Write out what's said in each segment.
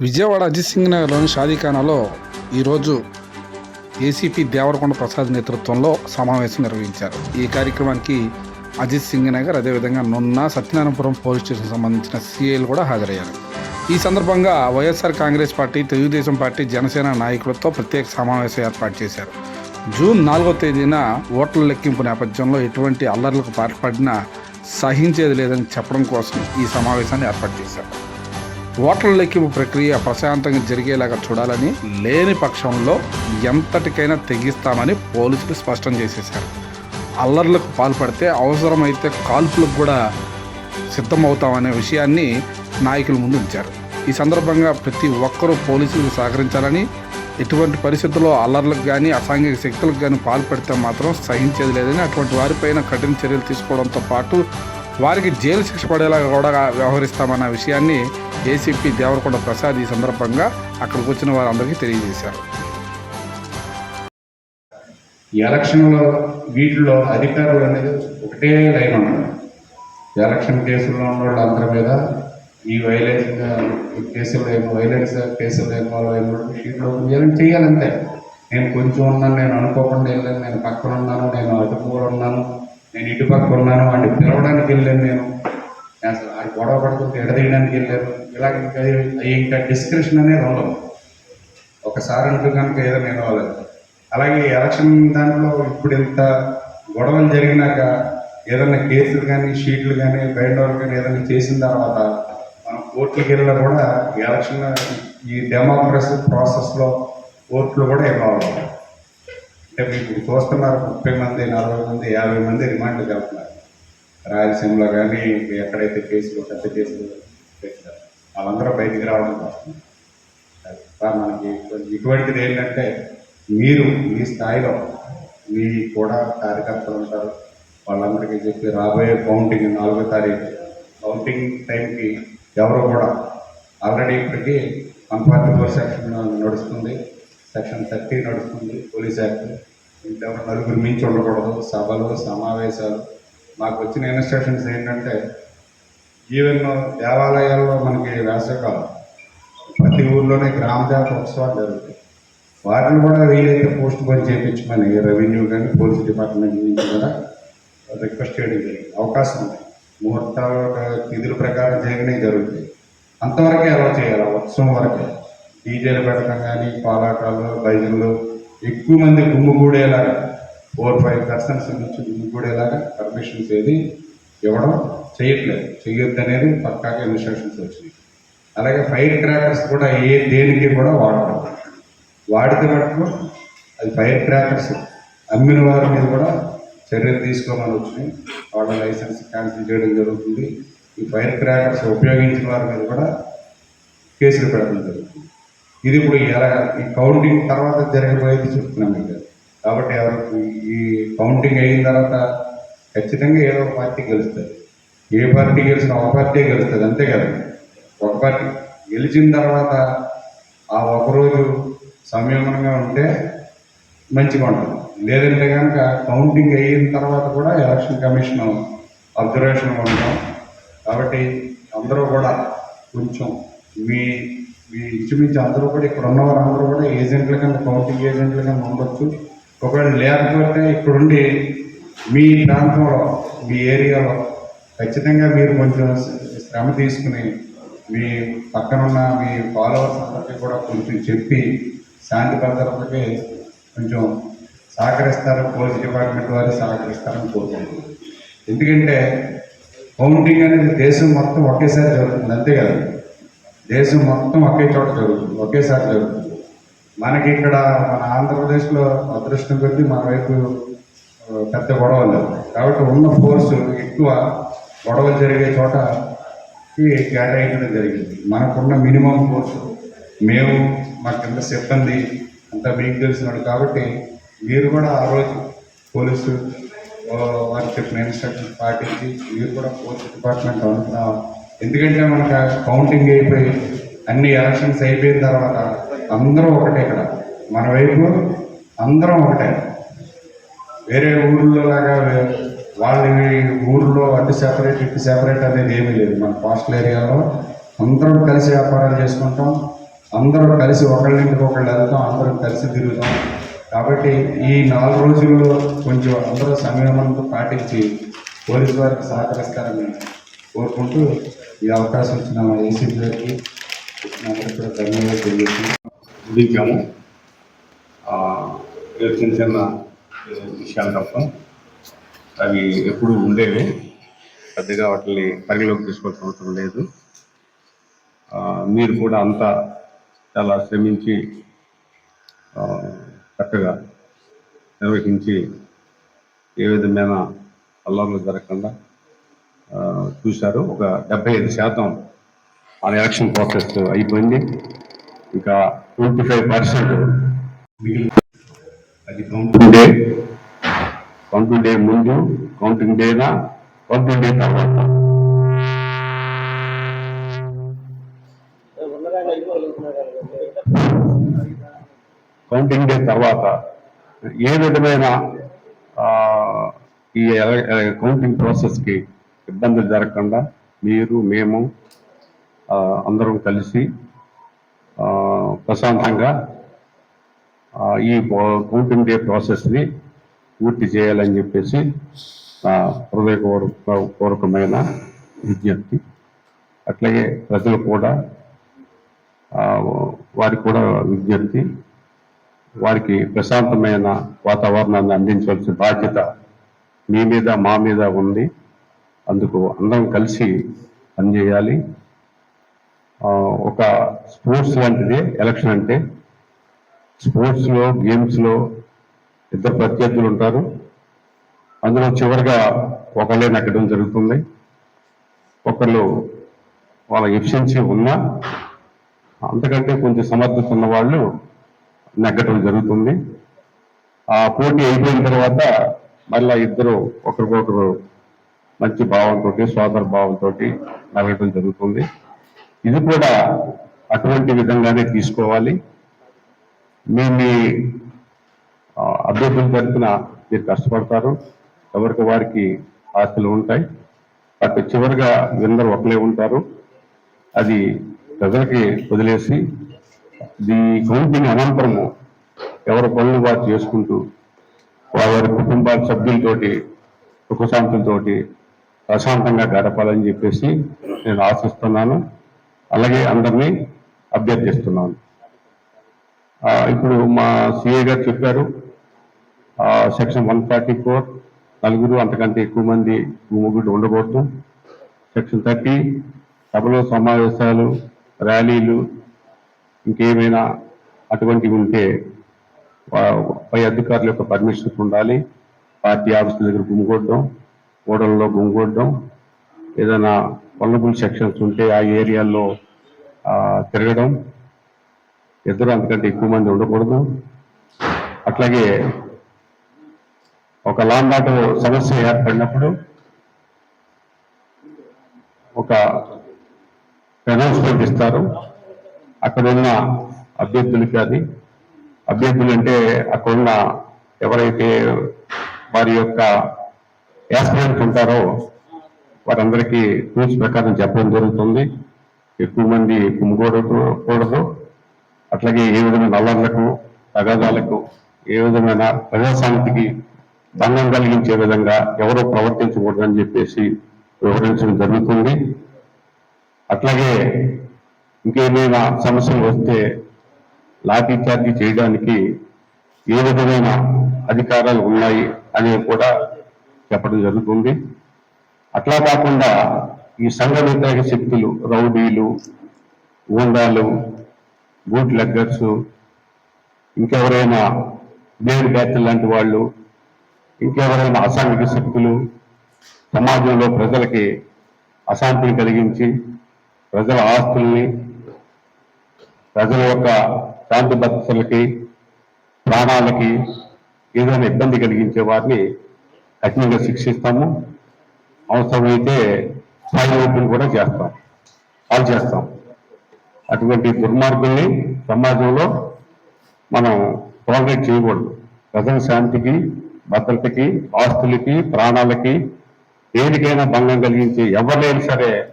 విజయవాడ అజిత్ సింగ్ నగర్లోని షాదీఖానాలో ఈరోజు ఏసీపీ దేవరకొండ ప్రసాద్ నేతృత్వంలో సమావేశం నిర్వహించారు. ఈ కార్యక్రమానికి అజిత్ సింగ్ నగర్ అదేవిధంగా నున్న సత్యనారాయణపురం పోలీస్ స్టేషన్ సంబంధించిన సీఏలు కూడా హాజరయ్యారు. ఈ సందర్భంగా YSR Congress party Telugu Desam party Janasena నాయకులతో ప్రత్యేక సమావేశం ఏర్పాటు చేశారు. జూన్ నాలుగో తేదీన ఓట్ల లెక్కింపు నేపథ్యంలో ఎటువంటి అల్లర్లకు పాల్పడినా సహించేది లేదని చెప్పడం కోసం ఈ సమావేశాన్ని ఏర్పాటు చేశారు. ఓట్ల లెక్కింపు ప్రక్రియ ప్రశాంతంగా జరిగేలాగా చూడాలని లేని పక్షంలో ఎంతటికైనా తెగిస్తామని పోలీసులు స్పష్టం చేసేశారు. అల్లర్లకు పాల్పడితే అవసరమైతే కాల్పులకు కూడా సిద్ధమవుతామనే విషయాన్ని నాయకులు ముందు ఉంచారు ఈ సందర్భంగా ప్రతి ఒక్కరూ పోలీసులకు సహకరించాలని ఎటువంటి పరిస్థితుల్లో అల్లర్లకు కానీ అసాంఘిక శక్తులకు కానీ పాల్పడితే మాత్రం సహించేది లేదని అటువంటి వారిపైన కఠిన చర్యలు తీసుకోవడంతో పాటు వారికి జైలు శిక్ష పడేలాగా కూడా వ్యవహరిస్తామన్న విషయాన్ని ఏసీపీ దేవరకొండ ప్రసాద్ ఈ సందర్భంగా అక్కడికి వచ్చిన వారందరికీ తెలియజేశారు. ఎలక్షన్లో వీటిలో అధికారులు అనేది ఒకటే లైన్ ఉంటుంది ఎలక్షన్ కేసుల్లో ఉన్న వాళ్ళందరి మీద ఈ వైలెన్స్ కేసులు వైలెన్స్ కేసులు ఏమో ఏమో వాళ్ళు షీట్లో చేయాలని చేయాలంతే నేను కొంచెం ఉన్నాను నేను అనుకోకుండా వెళ్ళాను నేను పక్కన ఉన్నాను నేను అటుపూర ఉన్నాను నేను ఇటు పక్క ఉన్నాను వాడిని పిలవడానికి వెళ్ళాను నేను. అసలు ఆ గొడవ పడుతుంటే ఎడదీయడానికి వెళ్ళారు ఇలా ఇంకా ఇంకా డిస్క్రిప్షన్ అనేది ఉండదు ఒకసారి అంటూ కనుక ఏదైనా ఇవ్వాలి అలాగే ఈ ఎలక్షన్ దాంట్లో ఇప్పుడు ఇంత గొడవలు జరిగినాక ఏదైనా కేసులు కానీ షీట్లు కానీ బయట కానీ ఏదైనా చేసిన తర్వాత మనం కోర్టులకు వెళ్ళినా కూడా ఎలక్షన్ ఈ డెమోక్రసీ ప్రాసెస్లో కోర్టులు కూడా ఇన్వాల్వ్ అవ్వాలి అంటే మీకు చూస్తున్నారు ముప్పై మంది నలభై మంది యాభై మంది రిమాండ్లు వెళ్తున్నారు రాయలసీమలో కానీ ఎక్కడైతే కేసులు పెద్ద కేసులు పెట్టారు వాళ్ళందరూ బయటికి రావడం కోసం మనకి ఇటువంటిది ఏంటంటే మీరు మీ స్థాయిలో మీ కూడా కార్యకర్తలు ఉంటారు. వాళ్ళందరికీ చెప్పి రాబోయే కౌంటింగ్ నాలుగో తారీఖు. కౌంటింగ్ టైంకి ఎవరు కూడా ఆల్రెడీ ఇప్పటికీ వన్ ఫార్టీ ఫోర్ సెక్షన్ నడుస్తుంది. సెక్షన్ థర్టీ నడుస్తుంది పోలీస్ యాక్ట్. ఇంకెవరు నలుగురు మించి ఉండకూడదు. సభలు సమావేశాలు నాకు వచ్చిన ఇన్స్ట్రక్షన్స్ ఏంటంటే ఈవెన్ దేవాలయాల్లో మనకి వేసవికాలం ప్రతి ఊర్లోనే గ్రామ దేవత ఉత్సవాలు జరుగుతాయి. వాటిని కూడా వీలైతే పోస్ట్ పోన్ చేయించమని రెవెన్యూ కానీ పోలీస్ డిపార్ట్మెంట్ నుంచి కూడా రిక్వెస్ట్ చేయడం జరిగింది. అవకాశం ఉంది. ముహూర్తాలు తిథుల ప్రకారం జరిగినవి జరుగుతాయి. అంతవరకే అలా చేయాలి. ఉత్సవం వరకే. డీజేలు పెట్టడం కానీ పాలాటాలు బైజులు ఎక్కువ మంది గుమ్మిగూడేలాగా ఫోర్ ఫైవ్ పర్సన్స్ నుంచి ఇలాగా పర్మిషన్స్ ఏది ఇవ్వడం చేయట్లేదు. చేయొద్దు అనేది పక్కాగా ఇన్స్ట్రక్షన్స్ వచ్చినాయి. అలాగే ఫైర్ క్రాకర్స్ కూడా ఏ దేనికి కూడా వాడడం వాడితే మటుకు అది ఫైర్ క్రాకర్స్ అమ్మిన వారి మీద కూడా చర్యలు తీసుకోమని వచ్చినాయి. వాళ్ళ లైసెన్స్ క్యాన్సిల్ చేయడం జరుగుతుంది. ఈ ఫైర్ క్రాకర్స్ ఉపయోగించిన వారి మీద కూడా కేసులు పెట్టడం జరుగుతుంది. ఇది ఇప్పుడు ఎలా ఈ కౌంటింగ్ తర్వాత జరగబోయేది చెప్తున్నాం మీకు కాబట్టి ఎవరికి ఈ కౌంటింగ్ అయిన తర్వాత ఖచ్చితంగా ఏదో ఒక పార్టీ గెలుస్తుంది. ఏ పార్టీ గెలిచినా ఒక పార్టీ గెలుస్తుంది అంతే కదా? ఒక పార్టీ గెలిచిన తర్వాత ఆ ఒకరోజు సంయమనంగా ఉంటే మంచిగా ఉంటుంది లేదంటే కనుక కౌంటింగ్ అయిన తర్వాత కూడా ఎలక్షన్ కమిషన్ అబ్జర్వేషన్ ఉంటాం. కాబట్టి అందరూ కూడా కొంచెం మీ మీ ఇంచుమించు అందరూ కూడా ఇక్కడ ఉన్నవారు అందరూ కూడా ఏజెంట్ల కింద కౌంటింగ్ ఏజెంట్ల కింద ఉండొచ్చు. ఒకవేళ లేకపోతే ఇక్కడుండి మీ ప్రాంతంలో మీ ఏరియాలో ఖచ్చితంగా మీరు కొంచెం శ్రమ తీసుకుని మీ పక్కనున్న మీ ఫాలోవర్స్ అందరికీ కూడా కొంచెం చెప్పి శాంతి భద్రతకి కొంచెం సహకరిస్తారు పోలీస్ డిపార్ట్మెంట్ వారు సహకరిస్తారని కోరుకుంటున్నాను. ఎందుకంటే కౌంటింగ్ అనేది దేశం మొత్తం ఒకేసారి జరుగుతుంది అంతే కదా? దేశం మొత్తం ఒకే చోట జరుగుతుంది ఒకేసారి జరుగుతుంది. మనకి ఇక్కడ మన ఆంధ్రప్రదేశ్లో అదృష్టం కొద్దీ మన వైపు పెద్ద గొడవలు కాబట్టి ఉన్న ఫోర్స్ ఎక్కువ గొడవలు జరిగే చోట కేటాయించడం జరిగింది. మనకున్న మినిమం ఫోర్స్ మేము మా కింద సిబ్బంది అంతా మీకు తెలిసినాడు కాబట్టి మీరు కూడా ఆ రోజు పోలీసు వారికి చెప్పిన ఇన్స్ట్రక్షన్ పాటించి మీరు కూడా పోలీస్ డిపార్ట్మెంట్ అనుకున్నా ఎందుకంటే మనకు కౌంటింగ్ అయిపోయి అన్ని ఎలక్షన్స్ అయిపోయిన తర్వాత అందరం ఒకటే ఇక్కడ. మన వైపు అందరం ఒకటే. వేరే ఊళ్ళో లాగా వాళ్ళ ఊళ్ళో అటు సెపరేట్ ఇటు సెపరేట్ అనేది ఏమీ లేదు. మన కోస్టల్ ఏరియాలో అందరం కలిసి వ్యాపారాలు చేసుకుంటాం. అందరూ కలిసి ఒకళ్ళింటికి ఒకళ్ళు వెళ్తాం. అందరం కలిసి తిరుగుతాం. కాబట్టి ఈ నాలుగు రోజుల్లో కొంచెం అందరూ సంయమనంతో పాటించి పోలీసు వారికి సహకరిస్తారని కోరుకుంటూ ఈ అవకాశం ఇచ్చిన ఏసీపీ గారికి కూడా ధన్యవాదాలు తెలియజేస్తున్నాం దిగాము చిన్న చిన్న విషయాలు తప్ప అవి ఎప్పుడు ఉండేవి. పెద్దగా వాటిని పరిగణలోకి తీసుకోవాల్సిన అవసరం లేదు. మీరు కూడా అంతా చాలా శ్రమించి చక్కగా నిర్వహించి ఏ విధమైన అల్లర్లు జరగకుండా చూశారు. ఒక డెబ్బై ఐదు శాతం మన ఎలక్షన్ ప్రాసెస్ అయిపోయింది. ఇంకా ట్వంటీ ఫైవ్ పర్సెంట్ అది కౌంటింగ్ డే కౌంటింగ్ డే ముందు కౌంటింగ్ డేనా కౌంటింగ్ డే తర్వాత. కౌంటింగ్ డే తర్వాత. ఏ విధమైన ఈ కౌంటింగ్ ప్రాసెస్కి ఇబ్బందులు జరగకుండా మీరు మేము అందరం కలిసి ప్రశాంతంగా ఈ పో- కౌంటింగ్ డే ప్రాసెస్ని పూర్తి చేయాలని చెప్పేసి నా హృదయపూర్వక పూర్వకమైన విజ్ఞప్తి. అట్లాగే ప్రజలు కూడా వారికి కూడా విజ్ఞప్తి. వారికి ప్రశాంతమైన వాతావరణాన్ని అందించవలసిన బాధ్యత మీ మీద మా మీద ఉంది. అందుకు అందరం కలిసి పనిచేయాలి. ఒక స్పోర్ట్స్ లాంటిది ఎలక్షన్ అంటే. స్పోర్ట్స్లో గేమ్స్లో ఇద్దరు ప్రత్యర్థులు ఉంటారు. అందులో చివరిగా ఒకళ్ళే నెగ్గడం జరుగుతుంది. ఒకళ్ళు వాళ్ళ ఎఫిషియన్సీ ఉన్నా అంతకంటే కొంచెం సమర్థత ఉన్న వాళ్ళు నెగ్గటం జరుగుతుంది. ఆ పోటీ అయిపోయిన తర్వాత మళ్ళీ ఇద్దరు ఒకరికొకరు మంచి భావంతో స్వాతంత్ర భావంతో నడవడం జరుగుతుంది. ఇది కూడా అటువంటి విధంగానే తీసుకోవాలి. మీ మీ అభ్యర్థుల తరఫున మీరు కష్టపడతారు. ఎవరికి వారికి ఆశలు ఉంటాయి. బట్ చివరిగా విందరు ఒకలే ఉంటారు. అది ప్రజలకి వదిలేసి ఈ కౌంటింగ్ అనంతరము ఎవరి పనులు వారు చేసుకుంటూ వారి వారి కుటుంబాల సభ్యులతోటి సుఖశాంతులతోటి ప్రశాంతంగా గడపాలని చెప్పేసి నేను ఆశిస్తున్నాను. అలాగే అందరినీ అభ్యర్థిస్తున్నాను. ఇప్పుడు మా సిఏ గారు చెప్పారు సెక్షన్ వన్ ఫార్టీ ఫోర్ నలుగురు అంతకంటే ఎక్కువ మంది ముగ్గురు ఉండకూడదు. సెక్షన్ థర్టీ సభలో సమావేశాలు ర్యాలీలు ఇంకేమైనా అటువంటివి ఉంటే పై అధికారుల యొక్క పర్మిషన్ ఉండాలి. పార్టీ ఆఫీసుల దగ్గర గుమిగొట్టడం ఓడల్లో గుమిగొట్టడం ఏదైనా వనరబుల్ సెక్షన్స్ ఉంటే ఆ ఏరియాల్లో తిరగడం ఇద్దరు అంతకంటే ఎక్కువ మంది ఉండకూడదు. అట్లాగే ఒక లాండ్ ఆర్డర్ సమస్య ఏర్పడినప్పుడు ఒక అనౌన్స్మెంట్ ఇస్తారు. అక్కడ ఉన్న అభ్యర్థులకి అది. అభ్యర్థులు అంటే అక్కడున్న ఎవరైతే వారి యొక్క యాస్పిరెంట్స్ ఉంటారో వారందరికీ రూల్స్ ప్రకారం చెప్పడం జరుగుతుంది. ఎక్కువ మంది కుమ్ముకూడదు కూడదు అట్లాగే ఏ విధమైన అల్లర్లకు తగాదాలకు ఏ విధమైన ప్రజాశాంతికి భంగం కలిగించే విధంగా ఎవరో ప్రవర్తించకూడదని చెప్పేసి వివరించడం జరుగుతుంది. అట్లాగే ఇంకేమైనా సమస్యలు వస్తే లాఠీచార్జీ చేయడానికి ఏ విధమైన అధికారాలు ఉన్నాయి అనేవి కూడా చెప్పడం జరుగుతుంది. అట్లా కాకుండా ఈ సంఘ వ్యతిరేక శక్తులు రౌడీలు గూండాలు బూట్ లెగ్గర్స్ ఇంకెవరైనా బ్లేడ్ బ్యాచ్ లాంటి వాళ్ళు ఇంకెవరైనా అసాంఘిక శక్తులు సమాజంలో ప్రజలకి అశాంతిని కలిగించి ప్రజల ఆస్తుల్ని ప్రజల యొక్క శాంతి భద్రతలకి ప్రాణాలకి ఏదైనా ఇబ్బంది కలిగించే వారిని కఠినంగా శిక్షిస్తాము. అవసరమైతే స్థాయి ఓపెన్ కూడా చేస్తాం. కాల్ చేస్తాం. అటువంటి దుర్మార్గుల్ని సమాజంలో మనం ప్రొవైడ్ చేయకూడదు. ప్రజల శాంతికి భద్రతకి ఆస్తులకి ప్రాణాలకి దేనికైనా భంగం కలిగించే ఎవరైనా సరే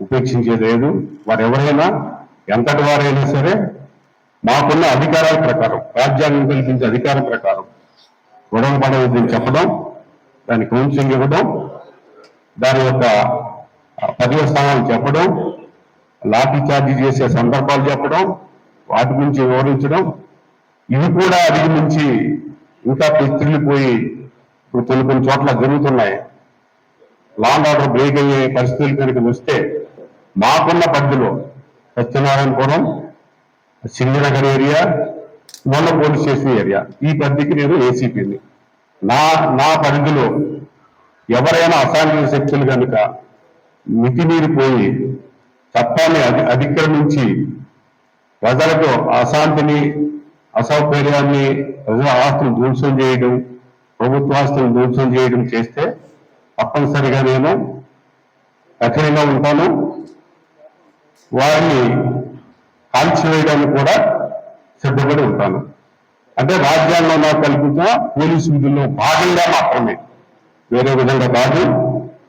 ఉపేక్షించేది లేదు. వారు ఎవరైనా ఎంతటి వారైనా సరే మాకున్న అధికారాల ప్రకారం రాజ్యాంగం కల్పించే అధికారం ప్రకారం గొడవ పడవద్దని చెప్పడం దాని కౌన్సిలింగ్ ఇవ్వడం దాని యొక్క పదివ స్థానాలు చెప్పడం లాఠీ చార్జీ చేసే సందర్భాలు చెప్పడం వాటి గురించి వివరించడం ఇవి కూడా అధిగమించి ఇంకా పోయి ఇప్పుడు కొన్ని కొన్ని చోట్ల జరుగుతున్నాయి. లాండ్ ఆర్డర్ బ్రేక్ అయ్యే పరిస్థితులు కనుక వస్తే మాకున్న పరిధిలో సత్యనారాయణపురం సింగనగర్ ఏరియా మొన్న పోలీస్ స్టేషన్ ఏరియా. ఈ పరిధికి నేను ఏసీపీని నా నా పరిధిలో ఎవరైనా అసాంఘిక శక్తులు కనుక మితిమీరిపోయి చట్టాన్ని అధి అధిక్రమించి ప్రజలకు అశాంతిని అసౌకర్యాన్ని ప్రజల ఆస్తులు ధ్వంసం చేయడం ప్రభుత్వ ఆస్తులు ధ్వంసం చేయడం చేస్తే తప్పనిసరిగా నేను కఠినంగా ఉంటాను. వారిని కాల్చివేయడానికి కూడా సిద్ధపడి ఉంటాను. అంటే రాజ్యాంగంలో నాకు కల్పించిన పోలీసు విధుల్లో భాగంగా మాత్రమే. వేరే విధంగా కాదు.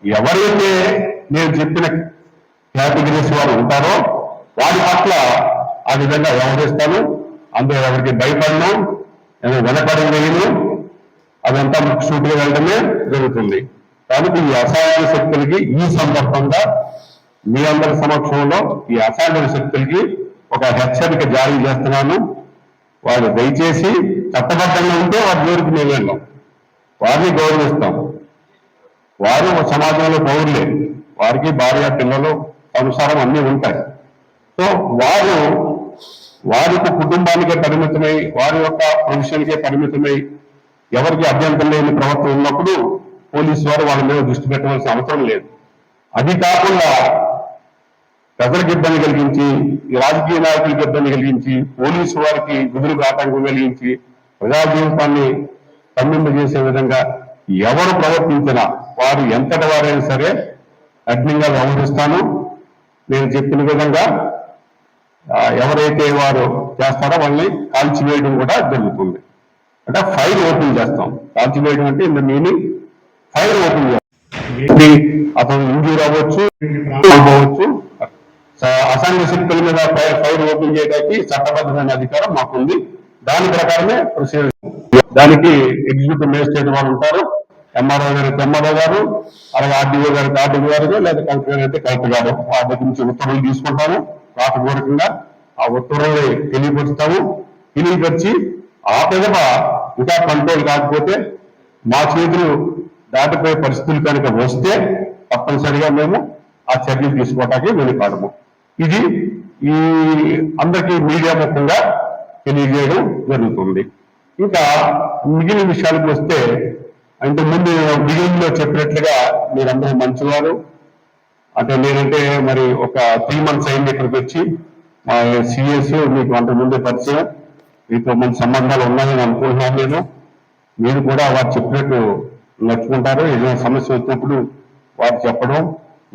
ఎవరైతే నేను చెప్పిన కేటగిరీస్ వారు ఉంటారో వారి పట్ల ఆ విధంగా వ్యవహరిస్తాను. అందులో ఎవరికి భయపడను నేను వెనకడం వేయను. అదంతా ముఖ్యసూటిగా వెళ్ళడమే జరుగుతుంది. కాబట్టి ఈ అసాధారణ శక్తులకి ఈ సందర్భంగా మీ అందరి సమక్షంలో ఈ అసాధారణ శక్తులకి ఒక హెచ్చరిక జారీ చేస్తున్నాను. వాళ్ళు దయచేసి చట్టబద్ధంగా ఉంటే వారి జోలికి మేము వెళ్ళాం వారిని గౌరవిస్తాం. వారు సమాజంలో పౌరులే. వారికి భార్య పిల్లలు సంసారం అన్నీ ఉంటాయి. సో వారు వారి యొక్క కుటుంబానికే పరిమితమై వారి యొక్క ప్రొఫెషన్కే పరిమితమై ఎవరికి అభ్యంతరం లేని ప్రవర్తన ఉన్నప్పుడు పోలీసు వారు వాళ్ళ మీద దృష్టి పెట్టవలసిన అవసరం లేదు. అది కాకుండా ప్రజలకు ఇబ్బంది కలిగించి రాజకీయ నాయకులకు ఇబ్బంది కలిగించి పోలీసు వారికి విధులకు ఆటంకం కలిగించి ప్రజా జీవితాన్ని స్తంభింపజేసే విధంగా ఎవరు ప్రవర్తించినా వారు ఎంతటి వారైనా సరే కఠినంగా వ్యవహరిస్తాను. నేను చెప్పిన విధంగా ఎవరైతే వారు చేస్తారో వాళ్ళని కాల్చివేయడం కూడా జరుగుతుంది. అంటే ఫైర్ ఓపెన్ చేస్తాం. కాల్చివేయడం అంటే ఇంత మీనింగ్ ఫైర్ ఓపెన్ చేస్తాం. అతను ఇంజూర్ అవ్వచ్చు అవ్వచ్చు. స- శక్తుల మీద ఫైర్ ఫైర్ ఓపెన్ చేయడానికి చట్టబద్ధమైన అధికారం మాకుంది. దాని ప్రకారమే ప్రొసీజర్ దానికి ఎగ్జిక్యూటివ్ మేజిస్ట్రేట్ వారు ఉంటారు. ఎంఆర్ఓ గారు ఎంఆర్ఓ గారు అలాగే ఆర్డీఓ గారు ఆర్డీఓ గారు లేదా కలెక్టర్ గారు అయితే కలెక్టర్ గారు. వారి దగ్గర నుంచి ఉత్తర్వులు తీసుకుంటాము. రాతపూర్వకంగా ఆ ఉత్తర్వులు తెలియపరుస్తాము. తెలియపరిచి ఆ పిదప ఇంకా కంట్రోల్ కాకపోతే మా చేతులు దాటిపోయే పరిస్థితులు కనుక వస్తే తప్పనిసరిగా మేము ఆ చర్యలు తీసుకోవటానికి వెనుకాడము. ఇది ఈ అందరికీ మీడియా ముఖంగా తెలియజేయడం జరుగుతుంది. ఇంకా మిగిలిన విషయాలకు వస్తే ఇంతకుముందు బిగినింగ్లో చెప్పినట్లుగా మీరందరూ మంచివారు. అంటే నేనంటే మరి ఒక త్రీ మంత్స్ అయింది ఇక్కడికి వచ్చి. మా సిఎస్ మీకు అంతకు ముందే పరిచయం. మీతో మంచి సంబంధాలు ఉన్నాయని అనుకుంటున్నాను నేను. మీరు కూడా వారు చెప్పినట్టు నడుచుకుంటారు ఏదైనా సమస్య వచ్చినప్పుడు వారు చెప్పడం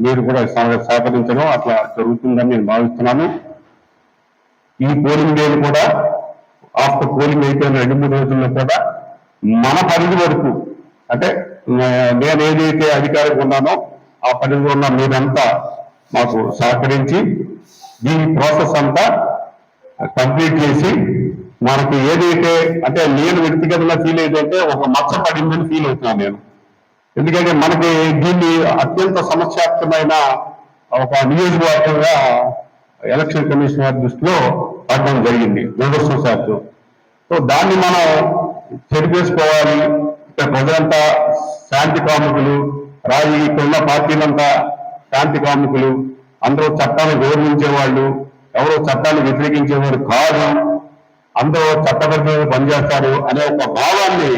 మీరు కూడా సహకరించడం అట్లా జరుగుతుందని నేను భావిస్తున్నాను. ఈ పోలింగ్ డేలు కూడా ఆఫ్టర్ పోలింగ్ అయిపోయిన రెండు మూడు రోజుల్లో కూడా మన పరిధి వరకు అంటే నేను ఏదైతే అధికారిగా ఉన్నానో ఆ పరిధిలో ఉన్న మీరంతా మాకు సహకరించి దీని ప్రాసెస్ అంతా కంప్లీట్ చేసి మనకి ఏదైతే అంటే నేను వ్యక్తిగతంగా ఫీల్ అయితే ఒక మచ్చ పడిందని ఫీల్ అవుతున్నాను నేను. ఎందుకంటే మనకి దీన్ని అత్యంత సమస్యాత్మకమైన ఒక నియోజకవర్గంగా ఎలక్షన్ కమిషన్ వారి దృష్టిలో పడడం జరిగింది దురదృష్టవశాత్తు. సో దాన్ని మనం చెరిపేసుకోవాలి ప్రజలంతా శాంతి కాముకులు రాజకీయ ఇక్కడ పార్టీలంతా శాంతి కాముకులు. అందరూ చట్టాన్ని గౌరవించే వాళ్ళు ఎవరో చట్టాన్ని వ్యతిరేకించేవారు కాదు. అందరూ చట్టబద్ధంగా పనిచేస్తారు అనే ఒక భావాన్ని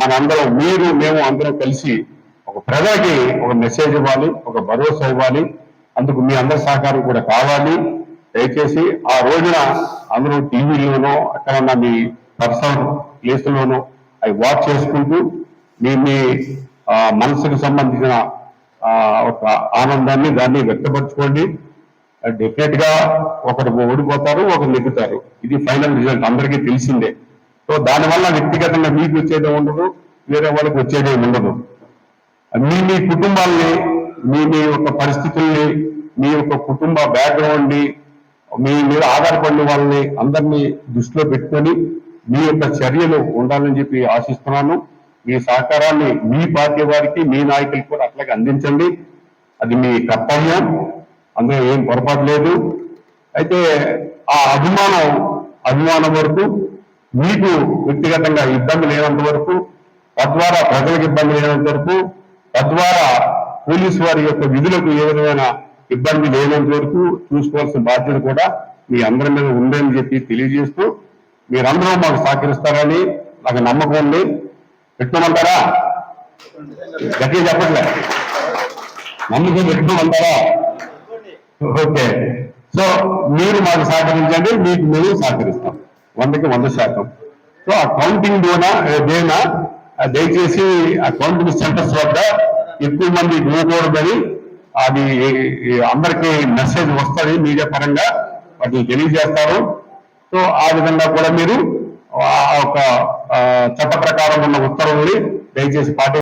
మనందరం మీరు మేము అందరం కలిసి ఒక ప్రజలకి ఒక మెసేజ్ ఇవ్వాలి ఒక భరోసా ఇవ్వాలి. అందుకు మీ అందరి సహకారం కూడా కావాలి. దయచేసి ఆ రోజున అందరూ టీవీలోనో అక్కడన్నా మీ పర్సనల్ ప్లేస్లోనో అవి వాచ్ చేసుకుంటూ మీ మీ మనసుకు సంబంధించిన ఒక ఆనందాన్ని దాన్ని వ్యక్తపరచుకోండి. డెఫినెట్గా ఒకరు ఓడిపోతారు ఒకరు నెగ్గుతారు. ఇది ఫైనల్ రిజల్ట్ అందరికీ తెలిసిందే. సో దానివల్ల వ్యక్తిగతంగా మీకు వచ్చేది ఉండదు వేరే వాళ్ళకి వచ్చేదే ఉండదు. మీ మీ కుటుంబాల్ని మీ మీ యొక్క పరిస్థితుల్ని మీ యొక్క కుటుంబ బ్యాక్గ్రౌండ్ని మీ మీద ఆధారపడిన వాళ్ళని అందరినీ దృష్టిలో పెట్టుకొని మీ యొక్క చర్యలు ఉండాలని చెప్పి ఆశిస్తున్నాను. మీ సహకారాన్ని మీ పార్టీ వారికి మీ నాయకులకు కూడా అట్లాగే అందించండి. అది మీ కర్తవ్యం. అందులో ఏం పొరపాటు లేదు. అయితే ఆ అభిమానం అభిమానం వరకు మీకు వ్యక్తిగతంగా ఇబ్బంది లేనంత వరకు తద్వారా ప్రజలకు ఇబ్బంది లేనంత వరకు తద్వారా పోలీసు వారి యొక్క విధులకు ఏ విధమైన ఇబ్బంది లేనంత వరకు చూసుకోవాల్సిన బాధ్యత కూడా మీ అందరి మీద ఉందని చెప్పి తెలియజేస్తూ మీరందరూ మాకు సహకరిస్తారని నాకు నమ్మకం ఉంది. పెట్టుకోమంటారా? గట్టిగా చెప్పట్లే. నమ్మకం పెట్టుకోమంటారా? ఓకే. సో మీరు మాకు సహకరించండి మీకు మేము సహకరిస్తాం. వందకి వంద శాతం. సో ఆ కౌంటింగ్ డోనా డేనా దయచేసి ఆ కౌంటింగ్ సెంటర్స్ వద్ద ఎక్కువ మంది ఇవ్వకూడదని అది అందరికీ మెసేజ్ వస్తుంది మీడియా పరంగా. వాటిని తెలియజేస్తారు. సో ఆ విధంగా కూడా మీరు ఆ ఒక చట్ట ప్రకారం ఉన్న ఉత్తర్వుల్ని దయచేసి పాటి